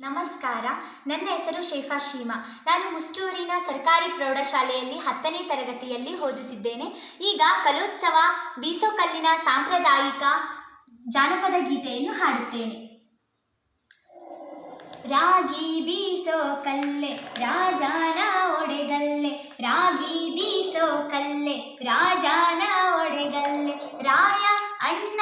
ನಮಸ್ಕಾರ. ನನ್ನ ಹೆಸರು ಶೇಫಾ ಶೀಮಾ. ನಾನು ಮುಷ್ಟೂರಿನ ಸರ್ಕಾರಿ ಪ್ರೌಢಶಾಲೆಯಲ್ಲಿ ಹತ್ತನೇ ತರಗತಿಯಲ್ಲಿ ಓದುತ್ತಿದ್ದೇನೆ. ಈಗ ಕಲೋತ್ಸವ, ಬೀಸೋಕಲ್ಲಿನ ಸಾಂಪ್ರದಾಯಿಕ ಜಾನಪದ ಗೀತೆಯನ್ನು ಹಾಡುತ್ತೇನೆ. ರಾಗಿ ಬೀಸೋ ಕಲ್ಲೆ ರಾಜಾನ ಒಡೆಗಲ್ಲೆ, ರಾಗಿ ಬೀಸೋ ಕಲ್ಲೆ ರಾಜಾನ ಒಡೆಗಲ್ಲೆ, ರಾಯ ಅಣ್ಣಯ್ಯನ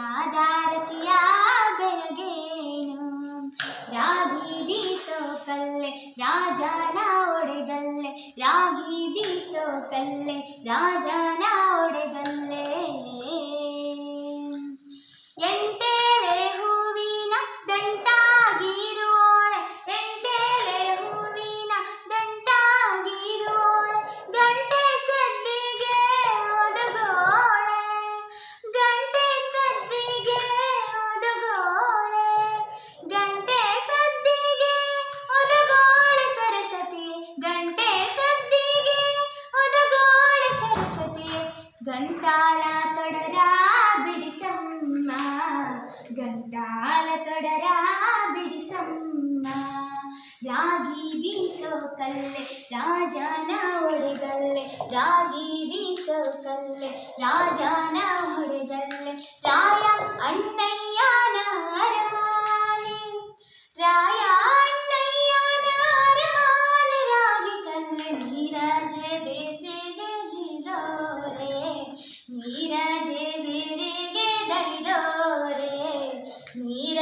ಬೆಲ್ಲದಾರತಿಯ ಬೆಳಗೇನು ರಾಗಿ ಬೀಸೋ ಕಲ್ಲೆ ರಾಜನ ಒಡೆಗಲ್ಲೆ ರಾಗಿ ಬೀಸೋ ಕಲ್ಲೆ ರಾಜನ ಗಂಟಾಲ ತೊಡರ ಬಿಡಿಸಮ್ಮ. ಗಂಟಾಲ ತೊಡರ ಬಿಡಿಸಮ್ಮ. ರಾಗಿ ಬೀಸೋ ಕಲ್ಲೆ, ರಾಜನ ಹೊಡೆದಲ್ಲೆ ರಾಗಿ ಬೀಸೋ ಕಲ್ಲೆ, ರಾಜನ ಹೊಡೆದಲ್ಲೆ ರಾಯ ನೀರ